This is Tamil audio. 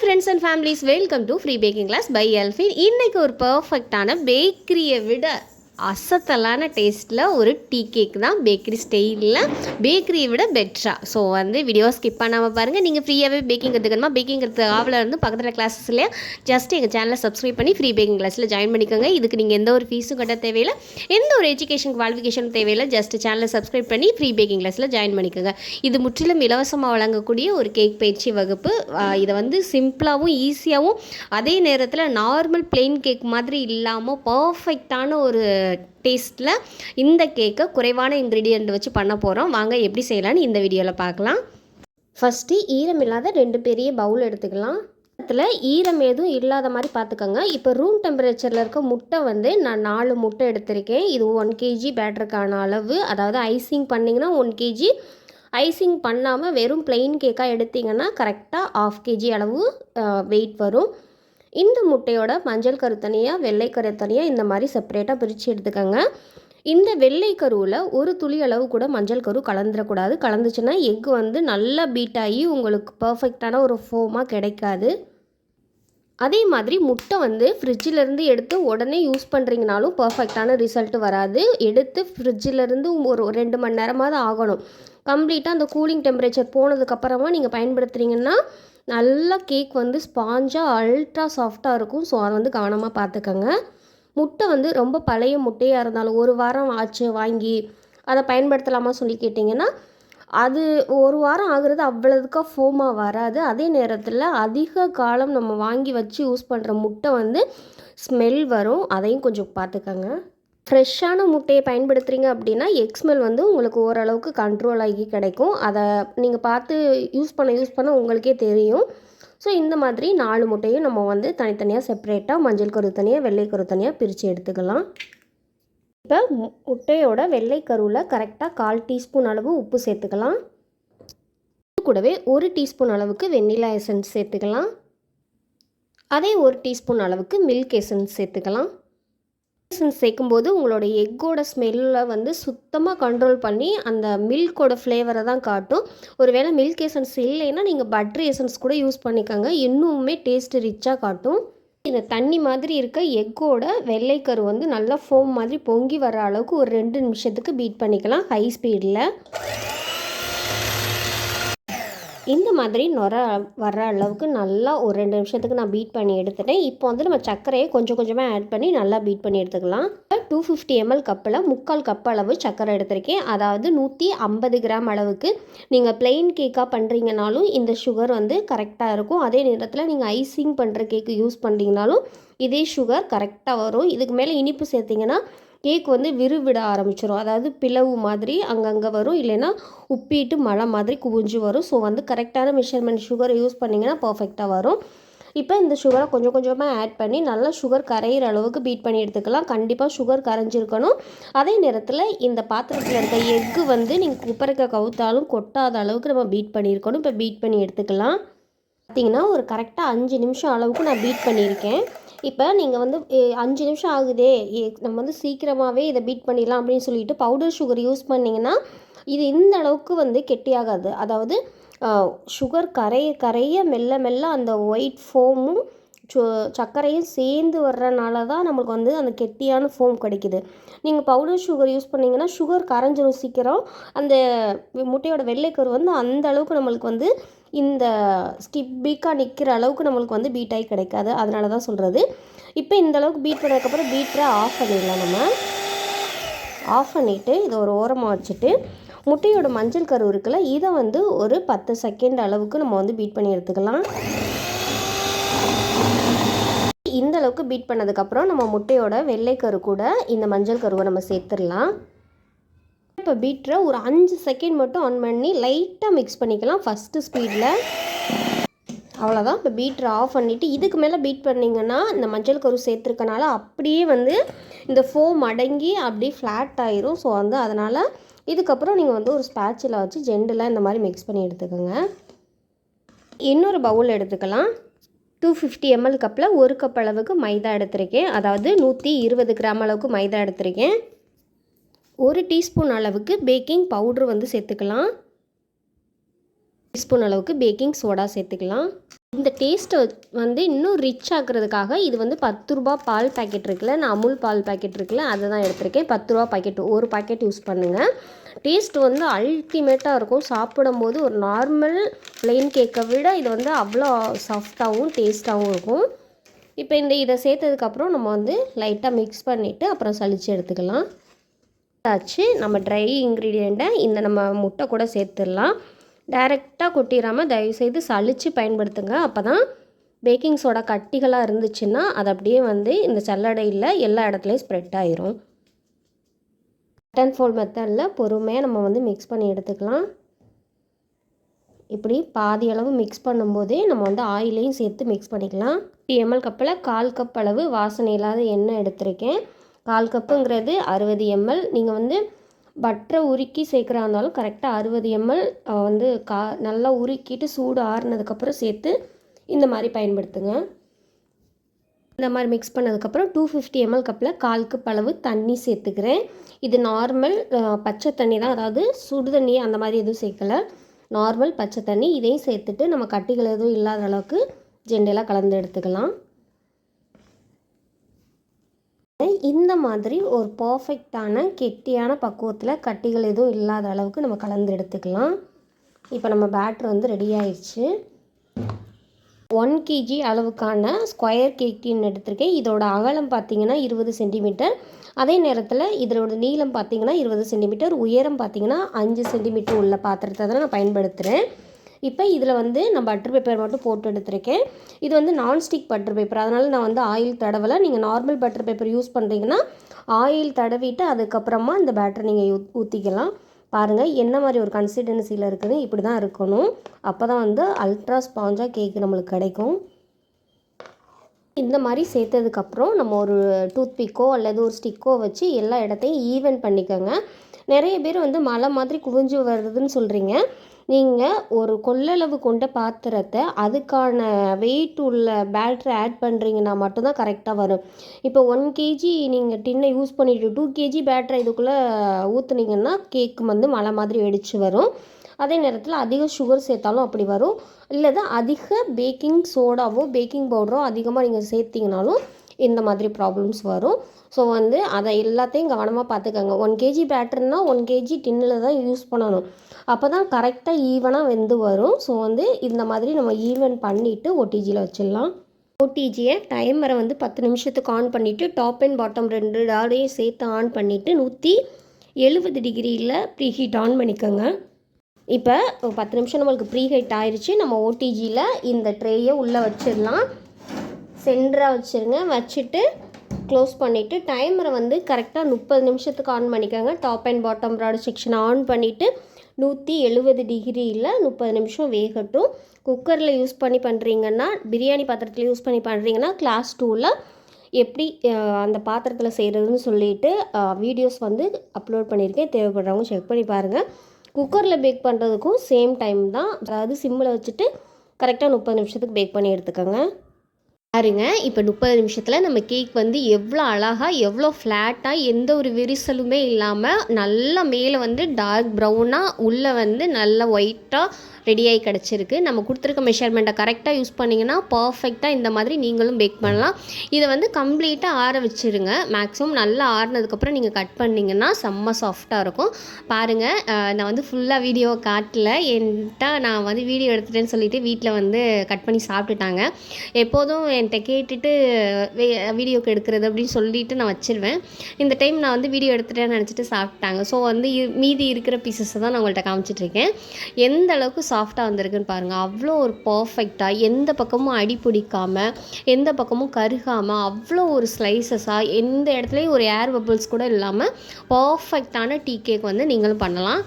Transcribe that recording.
Friends and families welcome to free baking class by Elfin இன்றைக்கி ஒரு பர்ஃபெக்டான பேக்கரியை விட அசத்தலான டேஸ்ட்டில் ஒரு டீ கேக் தான் பேக்கரி ஸ்டைலில் பேக்கரியை விட பெட்டராக ஸோ வந்து வீடியோ ஸ்கிப் பண்ணாமல் பாருங்கள் நீங்கள் ஃப்ரீயாகவே பேக்கிங் கற்றுக்கணுமா பேக்கிங் கற்றுக்க ஆவில் இருந்து பக்கத்தில் கிளாஸஸ்லேயே ஜஸ்ட் எங்கள் சேனலை சப்ஸ்கிரைப் பண்ணி ஃப்ரீ பேக்கிங் கிளாஸில் ஜாயின் பண்ணிக்கோங்க. இதுக்கு நீங்கள் எந்த ஒரு ஃபீஸும் கட்ட தேவையில்லை. எந்த ஒரு எஜுகேஷன் குவாலிஃபிகேஷன் தேவையில்லை. ஜஸ்ட் சேனலை சப்ஸ்கிரைப் பண்ணி ஃப்ரீ பேக்கிங் கிளாஸில் ஜாயின் பண்ணிக்கோங்க. இது முற்றிலும் இலவசமாக வழங்கக்கூடிய ஒரு கேக் பயிற்சி வகுப்பு. இதை வந்து சிம்பிளாகவும் ஈஸியாகவும் அதே நேரத்தில் நார்மல் பிளெயின் கேக் மாதிரி இல்லாமல் பர்ஃபெக்டான ஒரு டேஸ்ட்டில் இந்த கேக்கை குறைவான இன்க்ரீடியண்ட் வச்சு பண்ண போகிறோம் வாங்க எப்படி செய்யலான்னு இந்த வீடியோவில் பார்க்கலாம். ஃபஸ்ட்டு ஈரம் இல்லாத ரெண்டு பெரிய பவுல் எடுத்துக்கலாம். இதில் ஈரம் எதுவும் இல்லாத மாதிரி பார்த்துக்கோங்க. இப்போ ரூம் டெம்பரேச்சரில் இருக்க முட்டை வந்து நான் நாலு முட்டை எடுத்திருக்கேன். இது ஒன் கேஜி பேட்டருக்கான அளவு. அதாவது ஐசிங் பண்ணிங்கன்னா ஒன் கேஜி ஐசிங் பண்ணாமல் வெறும் பிளெயின் கேக்காக எடுத்திங்கன்னா கரெக்டாக ஆஃப் கேஜி அளவு வெயிட் வரும். இந்த முட்டையோட மஞ்சள் கரு தனியாக வெள்ளை கரு தனியாக இந்த மாதிரி செப்பரேட்டாக பிரித்து எடுத்துக்கோங்க. இந்த வெள்ளை கருவில் ஒரு துளி அளவு கூட மஞ்சள் கரு கலந்துடக்கூடாது கலந்துச்சுன்னா எக் வந்து நல்லா பீட் ஆகி உங்களுக்கு பர்ஃபெக்டான ஒரு ஃபோமாக கிடைக்காது. அதே மாதிரி முட்டை வந்து ஃப்ரிட்ஜிலேருந்து எடுத்து உடனே யூஸ் பண்ணுறீங்கனாலும் பர்ஃபெக்டான ரிசல்ட் வராது. எடுத்து ஃப்ரிட்ஜிலேருந்து ஒரு ரெண்டு மணி நேரமாவது ஆகணும். கம்ப்ளீட்டாக அந்த கூலிங் டெம்பரேச்சர் போனதுக்கப்புறமா நீங்கள் பயன்படுத்துகிறீங்கன்னா நல்லா கேக் வந்து ஸ்பாஞ்சாக அல்ட்ரா சாஃப்டாக இருக்கும். ஸோ அதை வந்து கவனமாக பார்த்துக்கோங்க முட்டை வந்து ரொம்ப பழைய முட்டையாக இருந்தாலும் ஒரு வாரம் ஆச்சு வாங்கி அதை பயன்படுத்தலாமா சொல்லி கேட்டிங்கன்னா அது ஒரு வாரம் ஆகுறது அவ்வளோதுக்கா ஃபோமாக வராது. அதே நேரத்தில் அதிக காலம் நம்ம வாங்கி வச்சு யூஸ் பண்ணுற முட்டை வந்து ஸ்மெல் வரும். அதையும் கொஞ்சம் பார்த்துக்கோங்க ஃப்ரெஷ்ஷான முட்டையை பயன்படுத்துகிறீங்க அப்படின்னா எக்ஸ்மெல் வந்து உங்களுக்கு ஓரளவுக்கு கண்ட்ரோல் ஆகி கிடைக்கும். அதை நீங்கள் பார்த்து யூஸ் பண்ண யூஸ் பண்ண உங்களுக்கே தெரியும். ஸோ இந்த மாதிரி நாலு முட்டையும் நம்ம வந்து தனித்தனியாக செப்பரேட்டாக மஞ்சள் கரு தனியாக வெள்ளை கரு தனியாக பிரித்து எடுத்துக்கலாம். இப்போ முட்டையோட வெள்ளை கருவில் கரெக்டாக கால் டீஸ்பூன் அளவு உப்பு சேர்த்துக்கலாம். இது கூடவே ஒரு டீஸ்பூன் அளவுக்கு வெண்ணிலா எசன்ஸ் சேர்த்துக்கலாம். அதே ஒரு டீஸ்பூன் அளவுக்கு மில்க் எசன்ஸ் சேர்த்துக்கலாம். சேர்க்கும்போது உங்களோட எக்கோட ஸ்மெல்லை வந்து சுத்தமாக கண்ட்ரோல் பண்ணி அந்த மில்கோட ஃப்ளேவரை தான் காட்டும். ஒருவேளை மில்க் எசன்ஸ் இல்லைன்னா நீங்கள் பட்டர் எசன்ஸ் கூட யூஸ் பண்ணிக்கோங்க. இன்னுமே டேஸ்ட்டு ரிச்சாக காட்டும். இந்த தண்ணி மாதிரி இருக்க எக்கோட வெள்ளைக்கரு வந்து நல்லா ஃபோம் மாதிரி பொங்கி வர அளவுக்கு ஒரு ரெண்டு நிமிஷத்துக்கு பீட் பண்ணிக்கலாம் ஹை ஸ்பீடில் இந்த மாதிரி நுர வர்ற அளவுக்கு நல்லா ஒரு ரெண்டு நிமிஷத்துக்கு நான் பீட் பண்ணி எடுத்துட்டேன். இப்போ வந்து நம்ம சர்க்கரையை கொஞ்சம் கொஞ்சமாக ஆட் பண்ணி நல்லா பீட் பண்ணி எடுத்துக்கலாம். டூ ஃபிஃப்டி எம்எல் கப்பில் முக்கால் கப் அளவு சர்க்கரை எடுத்திருக்கேன். அதாவது நூற்றி ஐம்பது கிராம் அளவுக்கு நீங்கள் பிளெயின் கேக்காக பண்ணுறீங்கனாலும் இந்த சுகர் வந்து கரெக்டாக இருக்கும். அதே நேரத்தில் நீங்கள் ஐசிங் பண்ணுற கேக்கு யூஸ் பண்ணுறீங்கனாலும் இதே சுகர் கரெக்டாக வரும். இதுக்கு மேலே இனிப்பு சேர்த்திங்கன்னா கேக் வந்து விறுவிட ஆரம்பிச்சிடும் அதாவது பிளவு மாதிரி அங்கங்கே வரும். இல்லைன்னா உப்பிட்டு மழை மாதிரி குவிஞ்சு வரும். ஸோ வந்து கரெக்டான மெஷர்மெண்ட் சுகர் யூஸ் பண்ணிங்கன்னா பர்ஃபெக்டாக வரும். இப்போ இந்த சுகரை கொஞ்சம் கொஞ்சமாக ஆட் பண்ணி நல்லா சுகர் கரையிற அளவுக்கு பீட் பண்ணி எடுத்துக்கலாம். கண்டிப்பாக சுகர் கரைஞ்சிருக்கணும். அதே நேரத்தில் இந்த பாத்திரத்தில் இருக்க எக்கு வந்து நீங்கள் குப்பரைக்க கவுத்தாலும் கொட்டாத அளவுக்கு நம்ம பீட் பண்ணியிருக்கணும். இப்போ பீட் பண்ணி எடுத்துக்கலாம். பார்த்தீங்கன்னா ஒரு கரெக்டாக அஞ்சு நிமிஷம் அளவுக்கு நான் பீட் பண்ணியிருக்கேன். இப்போ நீங்கள் வந்து அஞ்சு நிமிஷம் ஆகுதே நம்ம வந்து சீக்கிரமாகவே இதை பீட் பண்ணிடலாம் அப்படின்னு சொல்லிட்டு பவுடர் சுகர் யூஸ் பண்ணிங்கன்னா இது இந்த அளவுக்கு வந்து கெட்டியாகாது. அதாவது சுகர் கரைய கரைய மெல்ல மெல்ல அந்த ஒயிட் ஃபோமும் சர்க்கரையும் சேர்ந்து வர்றனால தான் நம்மளுக்கு வந்து அந்த கெட்டியான ஃபோம் கிடைக்குது. நீங்கள் பவுடர் சுகர் யூஸ் பண்ணிங்கன்னா சுகர் கரைஞ்சிரும் சீக்கிரம். அந்த முட்டையோட வெள்ளைக்கரு வந்து அந்த அளவுக்கு நம்மளுக்கு வந்து இந்த ஸ்டிப்பிக்காக நிற்கிற அளவுக்கு நம்மளுக்கு வந்து பீட் ஆகி கிடைக்காது. அதனால தான் சொல்கிறது இப்போ இந்த அளவுக்கு பீட் பண்ணதுக்கப்புறம் பீட்டரை ஆஃப் பண்ணிடலாம் நம்ம. ஆஃப் பண்ணிவிட்டு இதை ஒரு ஓரமாக வச்சுட்டு முட்டையோட மஞ்சள் கரு இருக்குல்ல இதை வந்து ஒரு பத்து செகண்ட் அளவுக்கு நம்ம வந்து பீட் பண்ணி எடுத்துக்கலாம். இந்த அளவுக்கு பீட் பண்ணதுக்கப்புறம் நம்ம முட்டையோட வெள்ளைக்கரு கூட இந்த மஞ்சள் கருவை நம்ம சேர்த்துடலாம். இப்போ பீட்டரை ஒரு அஞ்சு செகண்ட் மட்டும் ஆன் பண்ணி லைட்டாக மிக்ஸ் பண்ணிக்கலாம் ஃபஸ்ட்டு ஸ்பீடில் அவ்வளோதான் இப்போ பீட்டரை ஆஃப் பண்ணிவிட்டு இதுக்கு மேலே பீட் பண்ணிங்கன்னா இந்த மஞ்சள் கரு சேர்த்துருக்கனால அப்படியே வந்து இந்த ஃபோம் அடங்கி அப்படியே ஃப்ளாட் ஆயிரும். ஸோ வந்து அதனால் இதுக்கப்புறம் நீங்கள் வந்து ஒரு ஸ்பேச்சில் வச்சு ஜெண்டில் இந்த மாதிரி மிக்ஸ் பண்ணி எடுத்துக்கோங்க. இன்னொரு பவுல் எடுத்துக்கலாம். டூ ஃபிஃப்டி எம்எல் கப்பில் ஒரு கப் அளவுக்கு மைதா எடுத்திருக்கேன். அதாவது நூற்றி இருபது கிராம் அளவுக்கு மைதா எடுத்திருக்கேன். ஒரு டீஸ்பூன் அளவுக்கு பேக்கிங் பவுட்ரு வந்து சேர்த்துக்கலாம். டீஸ்பூன் அளவுக்கு பேக்கிங் சோடா சேர்த்துக்கலாம். இந்த டேஸ்ட்டை வந்து இன்னும் ரிச் ஆக்குறதுக்காக இது வந்து பத்து ரூபா பால் பாக்கெட் இருக்குல்ல நான் அமுல் பால் பாக்கெட் இருக்குல்ல அதை தான் எடுத்திருக்கேன். பத்து ரூபா பாக்கெட் ஒரு பாக்கெட் யூஸ் பண்ணுங்கள் டேஸ்ட் வந்து அல்டிமேட்டாக இருக்கும். சாப்பிடும்போது ஒரு நார்மல் ப்ளெயின் கேக்கை விட இது வந்து அவ்வளோ சாஃப்டாகவும் டேஸ்ட்டாகவும் இருக்கும். இப்போ இந்த இதை சேர்த்ததுக்கப்புறம் நம்ம வந்து லைட்டாக மிக்ஸ் பண்ணிவிட்டு அப்புறம் சளிச்சு எடுத்துக்கலாம். ஆச்சு நம்ம ட்ரை இன்க்ரீடியண்ட்டை இந்த நம்ம முட்டை கூட சேர்த்துடலாம். டைரெக்டாக கொட்டிடாமல் தயவுசெய்து சளிச்சு பயன்படுத்துங்க. அப்போ தான் பேக்கிங் சோடா கட்டிகளாக இருந்துச்சுன்னா அது அப்படியே வந்து இந்த சல்லடையில் எல்லா இடத்துலையும் ஸ்ப்ரெட் ஆயிரும். பட்டன் ஃபோல் மெத்தடில் பொறுமையாக நம்ம வந்து மிக்ஸ் பண்ணி எடுத்துக்கலாம். இப்படி பாதி அளவு மிக்ஸ் பண்ணும்போதே நம்ம வந்து ஆயிலையும் சேர்த்து மிக்ஸ் பண்ணிக்கலாம். எம்எல் கப்பில் கால் கப் அளவு வாசனை இல்லாத எண்ணெய் எடுத்திருக்கேன். கால் கப்புங்கிறது அறுபது எம்எல் நீங்கள் வந்து பட்டரை உருக்கி சேர்க்குறா இருந்தாலும் கரெக்டாக அறுபது எம்எல் வந்து கா நல்லா உருக்கிட்டு சூடு ஆறுனதுக்கப்புறம் சேர்த்து இந்த மாதிரி பயன்படுத்துங்க. இந்த மாதிரி மிக்ஸ் பண்ணதுக்கப்புறம் டூ ஃபிஃப்டி எம்எல் கப்பில் கால்க்கு பளவு தண்ணி சேர்த்துக்கிறேன். இது நார்மல் பச்சை தண்ணி தான். அதாவது சுடு தண்ணி அந்த மாதிரி எதுவும் சேர்க்கலை. நார்மல் பச்சை தண்ணி இதையும் சேர்த்துட்டு நம்ம கட்டிகள் எதுவும் இல்லாத அளவுக்கு ஜெண்டெல்லாம் கலந்து எடுத்துக்கலாம். இந்த மாதிரி ஒரு பர்ஃபெக்டான கெட்டியான பக்குவத்தில் கட்டிகள் எதுவும் இல்லாத அளவுக்கு நம்ம கலந்து எடுத்துக்கலாம். இப்போ நம்ம பேட்ரு வந்து ரெடி ஆயிடுச்சு. ஒன் கேஜி அளவுக்கான ஸ்கொயர் கேக்கின்னு எடுத்திருக்கேன். இதோட அகலம் பார்த்தீங்கன்னா இருபது சென்டிமீட்டர் அதே நேரத்தில் இதோட நீளம் பார்த்தீங்கன்னா இருபது சென்டிமீட்டர் உயரம் பார்த்தீங்கன்னா அஞ்சு சென்டிமீட்டர் உள்ள பாத்திரத்தை தான் நான் பயன்படுத்துகிறேன் இப்போ இதில் வந்து நான் பட்டர் பேப்பர் மட்டும் போட்டு எடுத்திருக்கேன். இது வந்து நான்ஸ்டிக் பட்டர் பேப்பர் அதனால் நான் வந்து ஆயில் தடவலை. நீங்கள் நார்மல் பட்டர் பேப்பர் யூஸ் பண்ணுறீங்கன்னா ஆயில் தடவிட்டு அதுக்கப்புறமா இந்த பேட்டர் நீங்கள் ஊ ஊற்றிக்கலாம் பாருங்கள் என்ன மாதிரி ஒரு கன்சிஸ்டன்சியில் இருக்குதுன்னு இப்படி தான் இருக்கணும். அப்போ தான் வந்து அல்ட்ரா ஸ்பாஞ்சாக கேக்கு நம்மளுக்கு கிடைக்கும். இந்த மாதிரி சேர்த்ததுக்கப்புறம் நம்ம ஒரு டூத்பிக்கோ அல்லது ஒரு ஸ்டிக்கோ வச்சு எல்லா இடத்தையும் ஈவன் பண்ணிக்கோங்க. நிறைய பேர் வந்து மலை மாதிரி குவிஞ்சு வருதுன்னு சொல்கிறீங்க நீங்கள் ஒரு கொள்ளளவு கொண்ட பாத்திரத்தை அதுக்கான வெயிட் உள்ள பேட்டரை ஆட் பண்ணுறீங்கன்னா மட்டும்தான் கரெக்டாக வரும். இப்போ ஒன் கேஜி நீங்கள் டின்னை யூஸ் பண்ணிவிட்டு டூ கேஜி பேட்டரை இதுக்குள்ளே ஊற்றுனீங்கன்னா கேக் வந்து மழை மாதிரி வெடிச்சு வரும். அதே நேரத்தில் அதிக சுகர் சேர்த்தாலும் அப்படி வரும். இல்லை அதிக பேக்கிங் சோடாவோ பேக்கிங் பவுடரோ அதிகமாக நீங்கள் சேர்த்திங்கனாலும் இந்த மாதிரி ப்ராப்ளம்ஸ் வரும். ஸோ வந்து அதை எல்லாத்தையும் கவனமாக பார்த்துக்கோங்க. ஒன் கேஜி பேட்டர்னா ஒன் கேஜி டின்னில் தான் யூஸ் பண்ணணும். அப்போ தான் கரெக்டாக ஈவனாக வெந்து வரும். ஸோ வந்து இந்த மாதிரி நம்ம ஈவன் பண்ணிவிட்டு ஓடிஜியில் வச்சிடலாம். ஓடிஜியை டைமரை வந்து பத்து நிமிஷத்துக்கு ஆன் பண்ணிவிட்டு டாப் அண்ட் பாட்டம் ரெண்டு டாலையும் சேர்த்து ஆன் பண்ணிவிட்டு நூற்றி எழுபது டிகிரியில் ப்ரீ ஹீட் ஆன் பண்ணிக்கோங்க. இப்போ பத்து நிமிஷம் நம்மளுக்கு ப்ரீ ஹீட் ஆயிடுச்சு நம்ம ஓடிஜியில் இந்த ட்ரேயை உள்ளே வச்சிடலாம். சென்டராக வச்சுருங்க. வச்சுட்டு க்ளோஸ் பண்ணிவிட்டு டைமரை வந்து கரெக்டாக முப்பது நிமிஷத்துக்கு ஆன் பண்ணிக்கோங்க. டாப் அண்ட் பாட்டம் ப்ராட் செக்ஷனை ஆன் பண்ணிவிட்டு நூற்றி எழுபது டிகிரியில் முப்பது நிமிஷம் வேகட்டும். குக்கரில் யூஸ் பண்ணி பண்ணுறீங்கன்னா பிரியாணி பாத்திரத்தில் யூஸ் பண்ணி பண்ணுறீங்கன்னா கிளாஸ் டூவில் எப்படி அந்த பாத்திரத்தில் செய்கிறதுன்னு சொல்லிட்டு வீடியோஸ் வந்து அப்லோட் பண்ணியிருக்கேன் தேவைப்படுறவங்க செக் பண்ணி பாருங்கள் குக்கரில் பேக் பண்ணுறதுக்கும் சேம் டைம் தான். அதாவது சிம்மில் வச்சுட்டு கரெக்டாக முப்பது நிமிஷத்துக்கு பேக் பண்ணி எடுத்துக்கோங்க. பாருங்க இப்போ முப்பது நிமிஷத்தில் நம்ம கேக் வந்து எவ்வளோ அழகாக எவ்வளோ ஃப்ளாட்டாக எந்த ஒரு விரிசலுமே இல்லாமல் நல்லா மேலே வந்து டார்க் ப்ரௌனாக உள்ளே வந்து நல்லா ஒயிட்டாக ரெடியாகி கிடச்சிருக்கு. நம்ம கொடுத்துருக்க மெஷர்மெண்ட்டை கரெக்டாக யூஸ் பண்ணிங்கன்னா பர்ஃபெக்டாக இந்த மாதிரி நீங்களும் பேக் பண்ணலாம். இதை வந்து கம்ப்ளீட்டாக ஆற வச்சுருங்க. மேக்ஸிமம் நல்லா ஆறினதுக்கப்புறம் நீங்கள் கட் பண்ணிங்கன்னா செம்ம சாஃப்டாக இருக்கும். பாருங்கள் நான் வந்து ஃபுல்லாக வீடியோ காட்டல. என்கிட்ட நான் வந்து வீடியோ எடுத்துட்டேன்னு சொல்லிவிட்டு வீட்டில் வந்து கட் பண்ணி சாப்பிட்டுட்டாங்க. எப்போதும் என்கிட்ட கேட்டுட்டு வீடியோக்கு எடுக்கிறது அப்படின்னு சொல்லிட்டு நான் வச்சிருவேன். இந்த டைம் நான் வந்து வீடியோ எடுத்துட்டேன்னு நினச்சிட்டு சாப்பிட்டாங்க. ஸோ வந்து மீதி இருக்கிற பீசஸை தான் நான் உங்கள்கிட்ட காமிச்சிட்ருக்கேன் எந்த அளவுக்கு சாஃப்டாக வந்திருக்குன்னு பாருங்கள் அவ்வளோ ஒரு பர்ஃபெக்டாக எந்த பக்கமும் அடி பிடிக்காமல் எந்த பக்கமும் கருகாமல் அவ்வளோ ஒரு ஸ்லைசஸாக எந்த இடத்துலையும் ஒரு ஏர் பபிள்ஸ் கூட இல்லாமல் பர்ஃபெக்டான டீ கேக் வந்து நீங்களும் பண்ணலாம்.